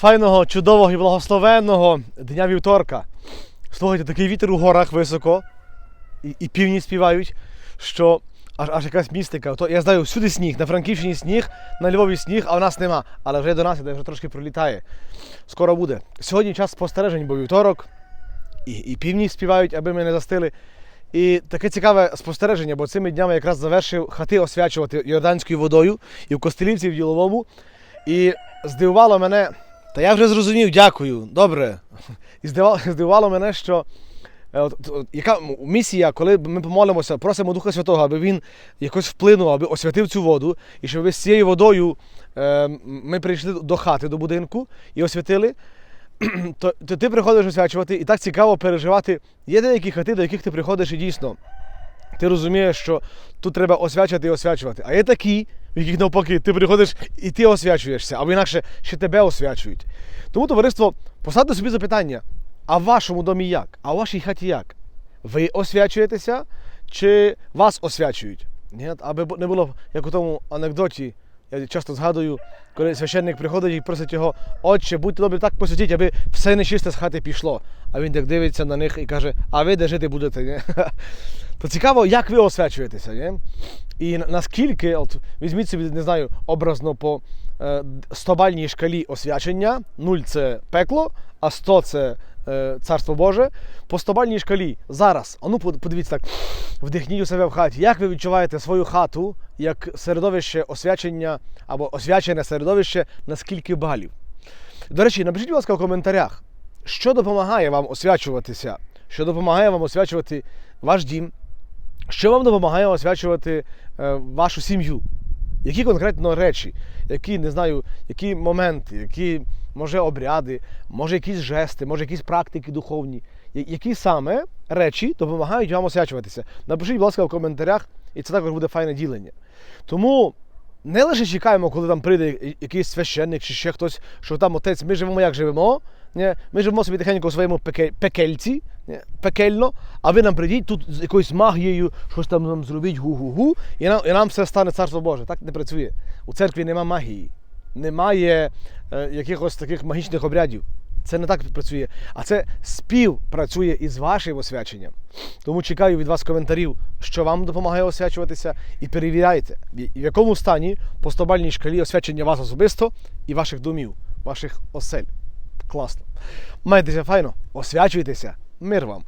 файного, чудового і благословенного дня вівторка. Слухайте, такий вітер у горах високо, і, і півні співають, що аж, аж якась містика. То, я знаю, всюди сніг, на Франківщині сніг, на Львові сніг, а в нас нема. Але вже до нас іде, вже трошки пролітає. Скоро буде. Сьогодні час спостережень, бо вівторок, і, і півні співають, аби ми не застили. І таке цікаве спостереження, бо цими днями якраз завершив хати освячувати йорданською водою і в Костелівці, і в Діловому. І здивувало мене, та я вже зрозумів, дякую, добре. І здивувало, здивувало мене, що е, от, от, яка місія, коли ми помолимося, просимо Духа Святого, аби він якось вплинув, аби освятив цю воду, і щоб з цією водою е, ми прийшли до хати, до будинку і освятили. То, то ти приходиш освячувати, і так цікаво переживати. Є деякі хати, до яких ти приходиш і дійсно ти розумієш, що тут треба освячувати і освячувати. А є такі, в яких навпаки, ти приходиш і ти освячуєшся, або інакше ще тебе освячують. Тому, товариство, поставте собі запитання: а в вашому домі як? А в вашій хаті як? Ви освячуєтеся чи вас освячують? Ні? Аби не було, як у тому анекдоті, я часто згадую, коли священник приходить і просить його, отче, будьте добрі, так посвятіть, аби все нечисте з хати пішло. А він так дивиться на них і каже, а ви де жити будете? То цікаво, як ви освячуєтеся. Ні? І наскільки, от візьміть собі, не знаю, образно по е, 100-бальній шкалі освячення, 0 це пекло, а 100 це е, царство Боже. По 100-бальній шкалі зараз, а ну подивіться так, вдихніть у себе в хаті. Як ви відчуваєте свою хату як середовище освячення або освячене середовище на скільки балів? До речі, напишіть, будь ласка, в коментарях, що допомагає вам освячуватися, що допомагає вам освячувати ваш дім, що вам допомагає освячувати е, вашу сім'ю? Які конкретно речі, які, не знаю, які моменти, які, може, обряди, може, якісь жести, може, якісь практики духовні, які саме речі допомагають вам освячуватися? Напишіть, будь ласка, в коментарях, і це також буде файне ділення. Тому не лише чекаємо, коли там прийде якийсь священник чи ще хтось, що там отець, ми живемо як живемо. Ні? Ми живемо собі тихенько у своєму пеке- пекельці, ні? пекельно, а ви нам прийдіть тут з якоюсь магією, щось там нам зробіть гу-гу-гу, і нам, і нам все стане царство Боже. Так не працює. У церкві нема магії, немає е, якихось таких магічних обрядів. Це не так працює. А це співпрацює із вашим освяченням. Тому чекаю від вас коментарів, що вам допомагає освячуватися, і перевіряйте, в якому стані по стобальній шкалі освячення вас особисто і ваших домів, ваших осель. Класно. Майтеся файно, освячуйтеся, мир вам!